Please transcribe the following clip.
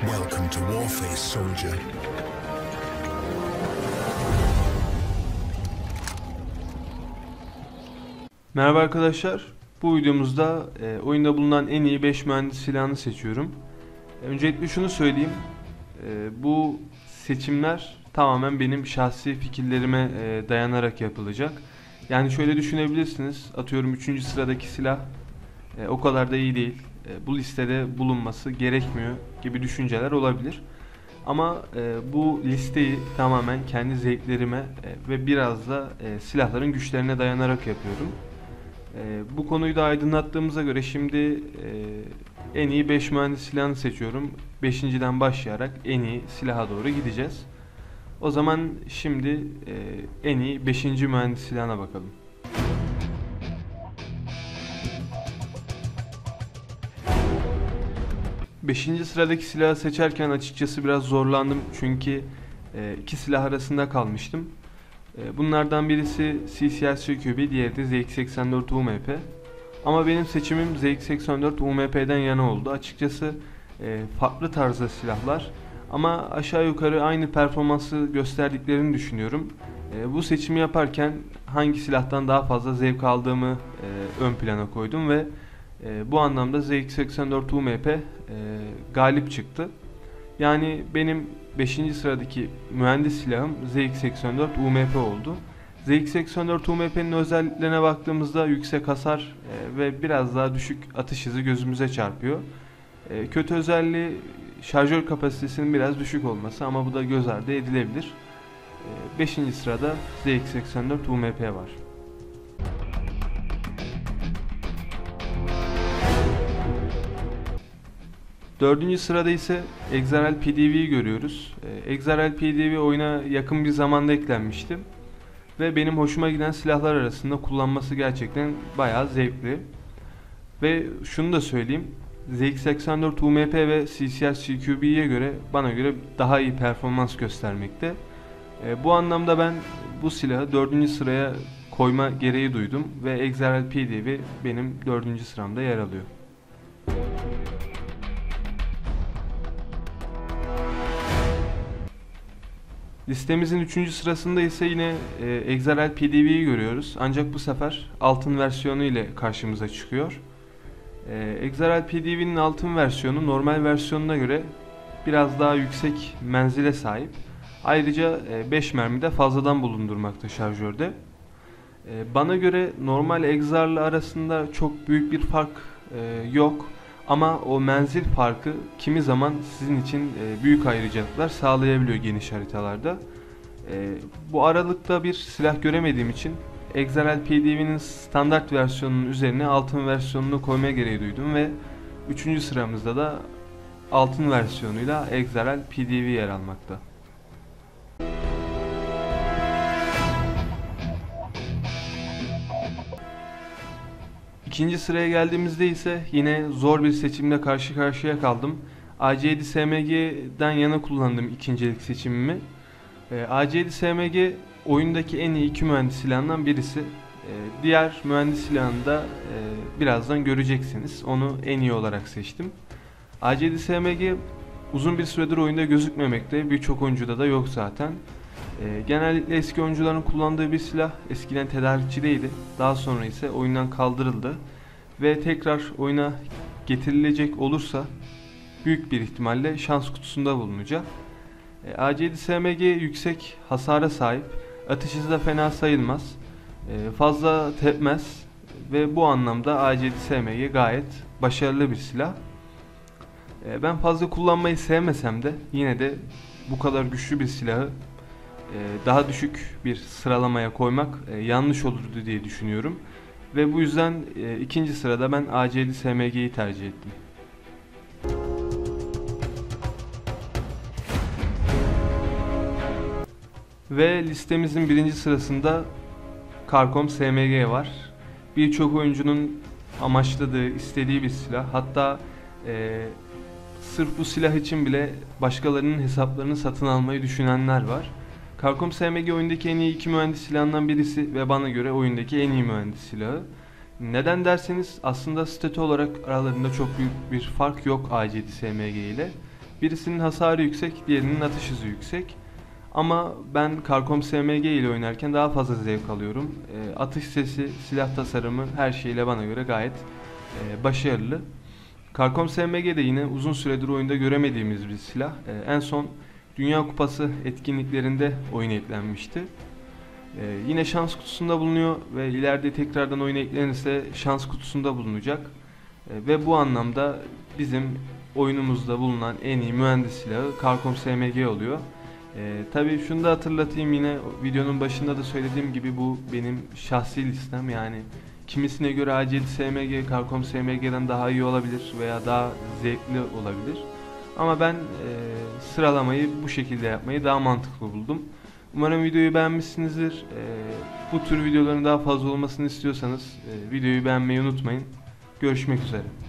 Welcome to Warface, soldier. Merhaba arkadaşlar. Bu videomuzda e, oyunda bulunan en iyi 5 mühendis silahını seçiyorum. E, öncelikle şunu söyleyeyim. E, bu seçimler tamamen benim şahsi fikirlerime e, dayanarak yapılacak. Yani şöyle düşünebilirsiniz. Atıyorum 3. sıradaki silah e, o kadar da iyi değil. E, bu listede bulunması gerekmiyor gibi düşünceler olabilir. Ama e, bu listeyi tamamen kendi zevklerime e, ve biraz da silahların güçlerine dayanarak yapıyorum. Bu konuyu da aydınlattığımıza göre şimdi en iyi 5 mühendis silahını seçiyorum. 5.den başlayarak en iyi silaha doğru gideceğiz. O zaman şimdi en iyi 5. mühendis silahına bakalım. Beşinci sıradaki silahı seçerken açıkçası biraz zorlandım çünkü e, iki silah arasında kalmıştım. E, bunlardan birisi CCR diğeri de ZX84 UMP. Ama benim seçimim ZX84 UMP'den yana oldu. Açıkçası e, farklı tarzda silahlar ama aşağı yukarı aynı performansı gösterdiklerini düşünüyorum. Bu seçimi yaparken hangi silahtan daha fazla zevk aldığımı ön plana koydum ve e, bu anlamda ZX84 UMP e, galip çıktı. Yani benim 5. sıradaki mühendis silahım ZX84 UMP oldu. ZX84 UMP'nin özelliklerine baktığımızda yüksek hasar e, ve biraz daha düşük atış hızı gözümüze çarpıyor. E, kötü özelliği şarjör kapasitesinin biraz düşük olması ama bu da göz ardı edilebilir. 5. E, sırada ZX84 UMP var. Dördüncü sırada ise Exarel PDV'yi görüyoruz. E, Exarel PDV oyuna yakın bir zamanda eklenmişti. Ve benim hoşuma giden silahlar arasında kullanması gerçekten bayağı zevkli. Ve şunu da söyleyeyim. ZX84 UMP ve CCR CQB'ye göre bana göre daha iyi performans göstermekte. E, bu anlamda ben bu silahı dördüncü sıraya koyma gereği duydum ve Exarel PDV benim dördüncü sıramda yer alıyor. Listemizin 3. sırasında ise yine e, Exarel PDV'yi görüyoruz. Ancak bu sefer altın versiyonu ile karşımıza çıkıyor. E, Exarel PDV'nin altın versiyonu normal versiyonuna göre biraz daha yüksek menzile sahip. Ayrıca 5 e, mermi de fazladan bulundurmakta şarjörde. E, bana göre normal Exar'la arasında çok büyük bir fark e, yok. Ama o menzil farkı kimi zaman sizin için e, büyük ayrıcalıklar sağlayabiliyor geniş haritalarda. E, bu aralıkta bir silah göremediğim için Exarel PDV'nin standart versiyonunun üzerine altın versiyonunu koymaya gereği duydum ve 3. sıramızda da altın versiyonuyla Exarel PDV yer almakta. İkinci sıraya geldiğimizde ise yine zor bir seçimle karşı karşıya kaldım. A7 SMG'den yana kullandım ikincilik seçimimi. E, A7 SMG oyundaki en iyi iki mühendis silahından birisi. E, diğer mühendis silahını da e, birazdan göreceksiniz. Onu en iyi olarak seçtim. A7 SMG uzun bir süredir oyunda gözükmemekte. Birçok oyuncuda da yok zaten. E, genellikle eski oyuncuların kullandığı bir silah. Eskiden tedarikçideydi. Daha sonra ise oyundan kaldırıldı. Ve tekrar oyuna getirilecek olursa büyük bir ihtimalle şans kutusunda bulunacak. E, A7 SMG yüksek hasara sahip. Atış hızı da fena sayılmaz. E, fazla tepmez. Ve bu anlamda A7 SMG gayet başarılı bir silah. E, ben fazla kullanmayı sevmesem de yine de bu kadar güçlü bir silahı daha düşük bir sıralamaya koymak e, yanlış olurdu diye düşünüyorum. Ve bu yüzden e, ikinci sırada ben ACL SMG'yi tercih ettim. Ve listemizin birinci sırasında Carcom SMG var. Birçok oyuncunun amaçladığı, istediği bir silah. Hatta e, sırf bu silah için bile başkalarının hesaplarını satın almayı düşünenler var. Carcom SMG oyundaki en iyi iki mühendis silahından birisi ve bana göre oyundaki en iyi mühendis silahı. Neden derseniz aslında statü olarak aralarında çok büyük bir fark yok A7 SMG ile. Birisinin hasarı yüksek, diğerinin atış hızı yüksek. Ama ben Carcom SMG ile oynarken daha fazla zevk alıyorum. E, atış sesi, silah tasarımı her şeyle bana göre gayet e, başarılı. Carcom SMG de yine uzun süredir oyunda göremediğimiz bir silah. E, en son Dünya Kupası etkinliklerinde oyuna eklenmişti. E, yine şans kutusunda bulunuyor ve ileride tekrardan oyuna eklenirse şans kutusunda bulunacak. E, ve bu anlamda bizim oyunumuzda bulunan en iyi mühendis silahı Carcom SMG oluyor. Ee, tabii şunu da hatırlatayım yine videonun başında da söylediğim gibi bu benim şahsi listem yani kimisine göre acil SMG, Carcom SMG'den daha iyi olabilir veya daha zevkli olabilir. Ama ben e, sıralamayı bu şekilde yapmayı daha mantıklı buldum. Umarım videoyu beğenmişsinizdir. E, bu tür videoların daha fazla olmasını istiyorsanız e, videoyu beğenmeyi unutmayın. Görüşmek üzere.